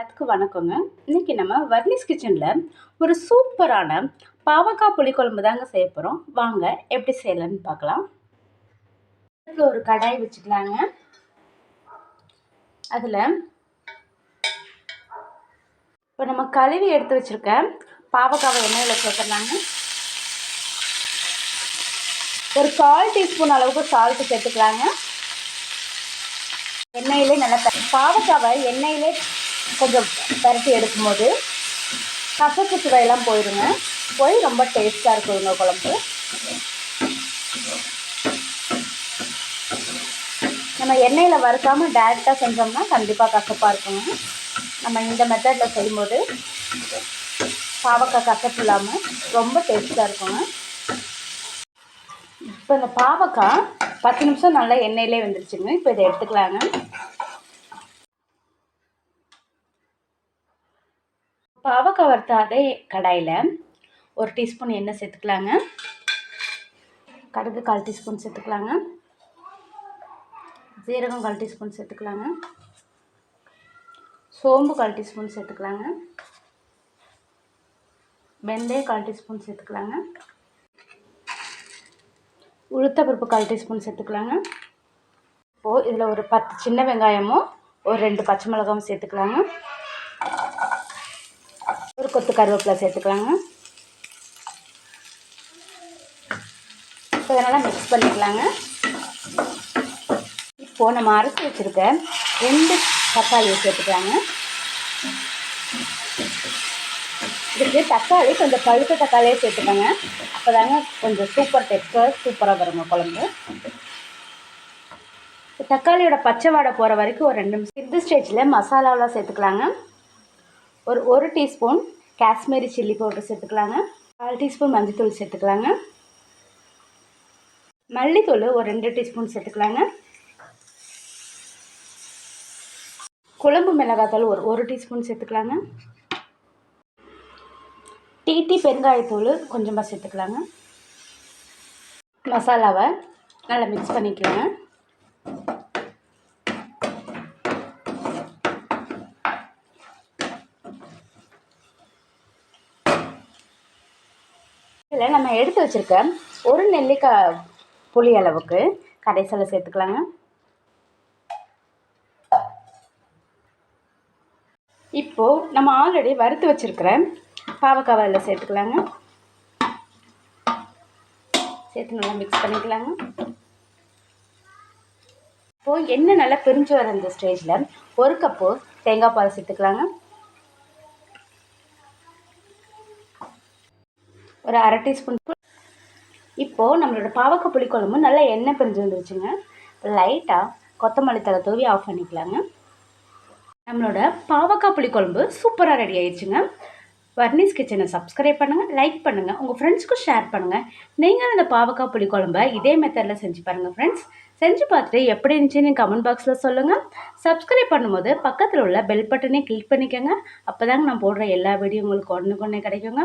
அதுக்கு வணக்கங்க. இன்னைக்கு நம்ம வர்னிஸ் கிச்சனில் ஒரு சூப்பரான பாவக்காய் புளிக்குழம்பு தாங்க செய்ய போகிறோம் வாங்க எப்படி செய்யலான்னு பார்க்கலாம். ஒரு கடாய் வச்சுக்கலாங்க. அதில் இப்போ நம்ம கழுவி எடுத்து வச்சுருக்க பாவக்காவை எண்ணெயில் சேர்த்துடலாங்க. ஒரு கால் டீஸ்பூன் அளவுக்கு சால்ட்டு சேர்த்துக்கலாங்க. எண்ணெயிலே நல்லா பாவக்காவை எண்ணெயிலே கொஞ்சம் பரட்டி எடுக்கும்போது கசப்பு சுவையெல்லாம் போயிடுங்க போய் ரொம்ப டேஸ்ட்டாக இருக்கும் இந்த குழம்பு. நம்ம எண்ணெயில் வறுக்காமல் டேரெக்டாக செஞ்சோம்னா கண்டிப்பாக கசப்பாக இருக்குங்க. நம்ம இந்த மெத்தடில் செய்யும்போது பாவக்காய் கசப்பு இல்லாமல் ரொம்ப டேஸ்ட்டாக இருக்குங்க. இப்போ இந்த பாவக்காய் பத்து நிமிஷம் நல்லா எண்ணெயிலே வந்துருச்சுங்க. இப்போ இதை எடுத்துக்கலாங்க. பாவக்காய் வறுத்த அதே கடாயில் ஒரு டீஸ்பூன் எண்ணெய் சேர்த்துக்கலாங்க. கடுகு கால் டீஸ்பூன் சேர்த்துக்கலாங்க. ஜீரகம் கால் டீஸ்பூன் சேர்த்துக்கலாங்க. சோம்பு கால் டீஸ்பூன் சேர்த்துக்கலாங்க. வெந்தயம் கால் டீஸ்பூன் சேர்த்துக்கலாங்க. உளுத்தப்பருப்பு கால் டீஸ்பூன் சேர்த்துக்கலாங்க. இப்போது இதில் ஒரு பத்து சின்ன வெங்காயமும் ஒரு ரெண்டு பச்சை மிளகாவும் சேர்த்துக்கலாங்க. ஒரு கொத்து கருவேப்பிலை சேர்த்துக்கலாங்க. இப்போ இதனால் மிக்ஸ் பண்ணிக்கலாங்க. இப்போது நம்ம அரைச்சி வச்சுருக்க ரெண்டு தக்காளியை சேர்த்துக்கலாங்க. இதுக்கு தக்காளி கொஞ்சம் பழுத்த தக்காளியே சேர்த்துக்கோங்க. அப்போ தாங்க கொஞ்சம் சூப்பர் டெக்ஸ்டர் சூப்பராக வருங்க குழம்பு. தக்காளியோட பச்சை வாடை போகிற வரைக்கும் ஒரு ரெண்டு நிமிஷம். இந்த ஸ்டேஜில் மசாலாவெலாம் சேர்த்துக்கலாங்க. ஒரு ஒரு டீஸ்பூன் காஷ்மீரி சில்லி பவுடர் சேர்த்துக்கலாங்க. கால் டீஸ்பூன் மஞ்சள்தூள் சேர்த்துக்கலாங்க. மல்லித்தூள் ஒரு ரெண்டு டீஸ்பூன் சேர்த்துக்கலாங்க. குழம்பு மிளகாத்தூள் ஒரு ஒரு டீஸ்பூன் சேர்த்துக்கலாங்க. டீட்டி பெருங்காயத்தூள் கொஞ்சமாக சேர்த்துக்கலாங்க. மசாலாவை நல்லா மிக்ஸ் பண்ணிக்கலாங்க. இதில் நம்ம எடுத்து வச்சுருக்க ஒரு நெல்லிக்காய் புளி அளவுக்கு கடைசியில் சேர்த்துக்கலாங்க. இப்போது நம்ம ஆல்ரெடி வறுத்து வச்சுருக்கிற பாவக்காவை அதில் சேர்த்துக்கலாங்க. சேர்த்து நல்லா மிக்ஸ் பண்ணிக்கலாங்க. இப்போது எண்ணெய் நல்லா பிரிஞ்சு வர இந்த ஸ்டேஜில் ஒரு கப்பு தேங்காய் பால் சேர்த்துக்கலாங்க. ஒரு அரை டீஸ்பூன் இப்போது நம்மளோட பாவக்காய் புளிக்குழம்பு நல்லா எண்ணெய் பிரிஞ்சு வந்துருச்சுங்க. லைட்டாக கொத்தமல்லி தலை தூவி ஆஃப் பண்ணிக்கலாங்க. நம்மளோட பாவக்காய் புளிக்குழம்பு சூப்பராக ரெடி ஆயிடுச்சுங்க. வர்னிஸ் கிச்சனை சப்ஸ்கிரைப் பண்ணுங்கள் லைக் பண்ணுங்கள் உங்கள் ஃப்ரெண்ட்ஸ்க்கும் ஷேர் பண்ணுங்கள் நீங்கள் அந்த பாவக்காய் புளிக்குழம்ப இதே மெத்தடில் செஞ்சு பாருங்கள் ஃப்ரெண்ட்ஸ் செஞ்சு பார்த்துட்டு எப்படி இருந்துச்சுன்னு கமெண்ட் பாக்ஸில் சொல்லுங்கள் சப்ஸ்கிரைப் பண்ணும்போது பக்கத்தில் உள்ள பெல் பட்டனே கிளிக் பண்ணிக்கோங்க. அப்போ தாங்க நான் போடுற எல்லா வீடியோ உங்களுக்கு ஒன்று கொண்டே கிடைக்குங்க.